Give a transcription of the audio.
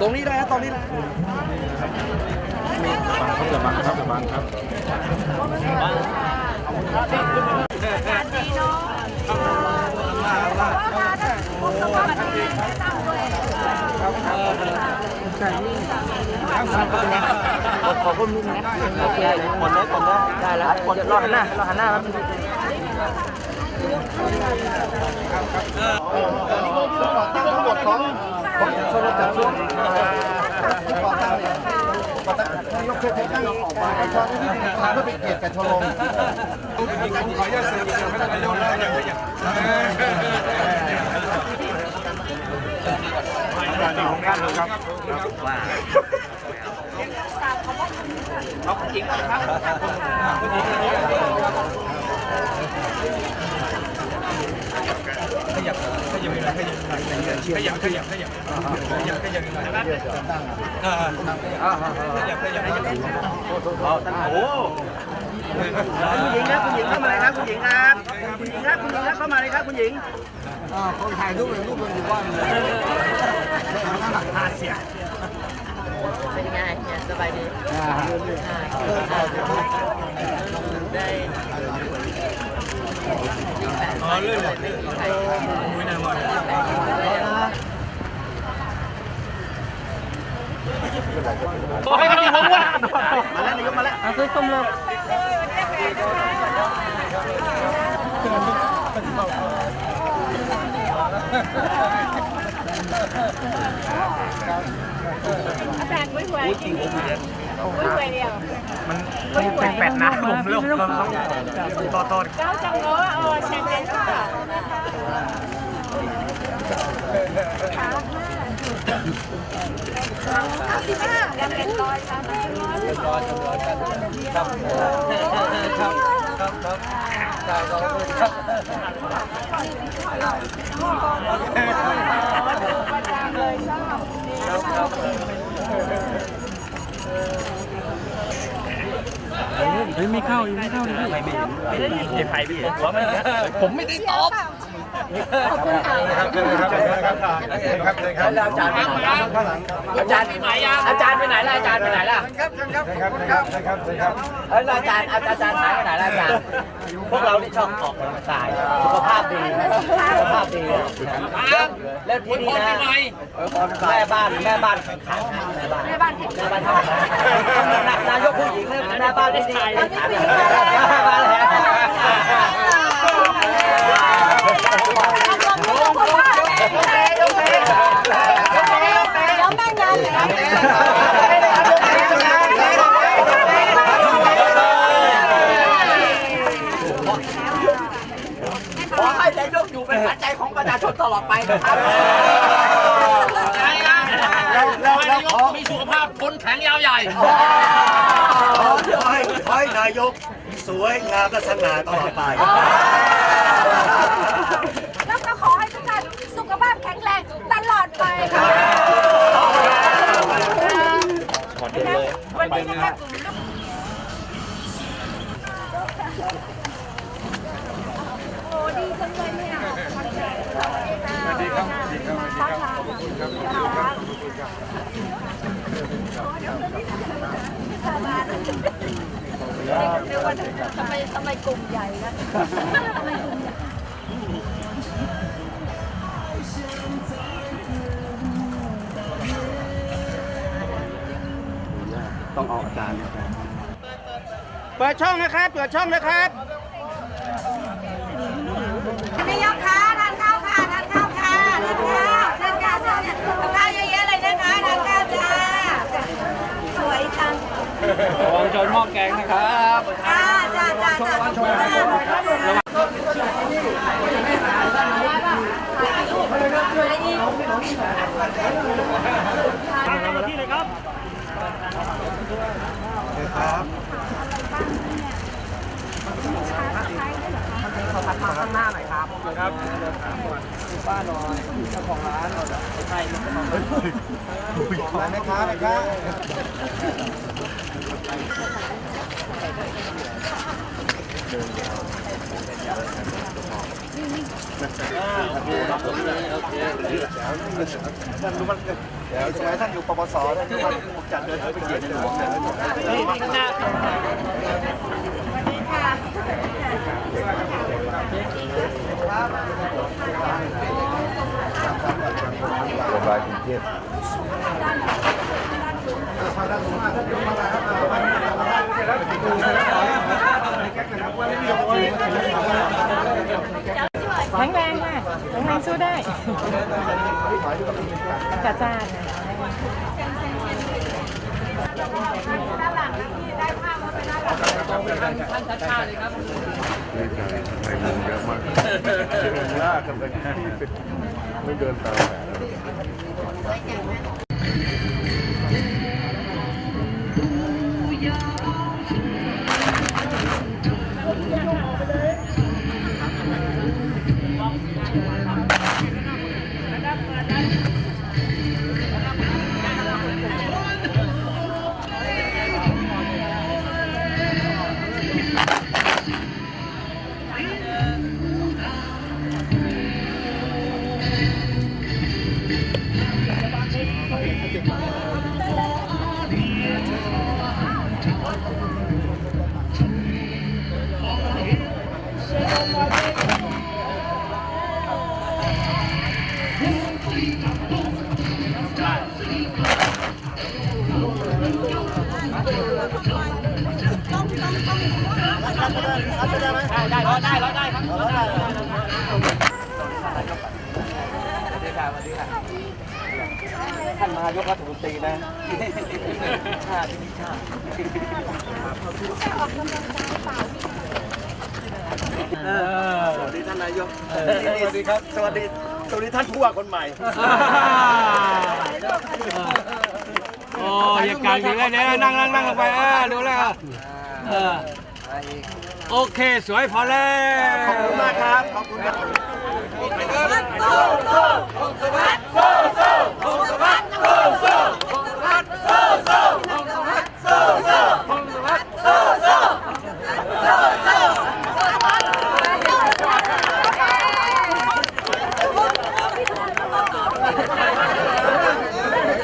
ตรงนี้ได้ครับตรงนี้นะ บังครับอย่าบังครับอย่าบังครับขอพุ่มนิดนะโอเคหมดเลยหมดเลยได้แล้วหมดรอหันหน้ารอหันหน้าครับทั้งหมดของของชนจัดชุดผู้ก่อตั้งเนี่ยก่อตั้ง นายกเทศตั้งออกมาให้ชอบที่มีความเพื่อเป็นเกียรติแก่ชมรมขออนุญาตเสริมไม่ต้องนายกนะการดีของท่านครับเอาจริงครับ ยับขยับขยับขยับขยับขยับขยับขยับอ่าขยับขยับขยับโอ้คุณหญิงครับคุณหญิงเข้ามาเลยครับคุณหญิงครับคุณหญิงครับคุณหญิงครับเข้ามาเลยครับคุณหญิงอ่าคนถ่ายรูปเลยรูปมันอยู่ว่างเลยหลักฐานเสียเป็นไงสบายดีอ่า อ๋อเลื่อนเลยไม่มีใครไม่น่ามาแปดเลยโอ้ยดีผมว่ามาแล้วนายกมาแล้วเอาซื้อส้มเลย อาจารย์กุ้ยหวยกินกุ้ยหวยเดียวมันเป็นแปดน้ำผมลูกต้องต่อต้นเก้าจังโลเออแชงเดนค่ะสิบห้ายังเป็นร้อยสามร้อยร้อยร้อยร้อยครับครับครับ เฮ้ยไม่เข้ายังไม่เข้าเลยไม่ไม่ไอ้ไผ่พี่หัวมันผมไม่ได้ตอบ ครับครับครับครับแล้วอาจารย์ไปไหนอาจารย์ไปไหนอาจารย์ไปไหนล่ะอาจารย์ไปไหนล่ะครับครับครับครับครับครับแล้วอาจารย์อาจารย์หายไปไหนล่ะอาจารย์พวกเราที่ชอบออกกำลังกายสุขภาพดีสุขภาพดีแล้วที่นี่นะแม่บ้านแม่บ้านแข็งขันแม่บ้านแม่บ้านแข็งขันนายกผู้หญิงแม่บ้านที่ดีมาแล้ว ขอให้นายกอยู่เป็นขวัญใจของประชาชนตลอดไปนะครับแล้วแล้วแล้วขอมีสุขภาพคนแข็งยาวใหญ่ขอให้ขอให้นายกสวยงามและสง่าตลอดไป ทำไมทำไมกลุ่มใหญ่นะทำไมกลุ่มใหญ่ต้องออกอาจารย์ เปิดช่องนะครับ เปิดช่องนะครับ หม้อแกงนะครับจ้าจ้าจ้าจ้าขอบคุณมากร้านแม่ค้าแม่ค้า ท่านรู้มั้ยเดี๋ยวสมัยท่านอยู่ปปสท่านรู้ว่าผมจัดเดินไปเขียนในหลวงเนี่ยนี่นี่ข้างหน้าโรงพยาบาลกรุงเทพ แข็งแรงค่ะแข็งแรงสู้ได้จัดจ้านลากกันไปที่เป็นไม่เดินตามแผน ได้รอดได้รอดได้ครับรอได้รอดได้สวัสดีค่ะสวัสดีค่ะท่านมายกรัฐมนตรีนะชาติชาติสวัสดีท่านนายก สวัสดีครับ สวัสดี สวัสดีท่านผู้ว่าคนใหม่โอ้ยการอยู่แล้เนี่ยนั่งนั่งนั่งไปดูแล้วเออ โอเค สวยพอแล้ว ขอบคุณมากครับ ขอบคุณครับสู้สู้สู้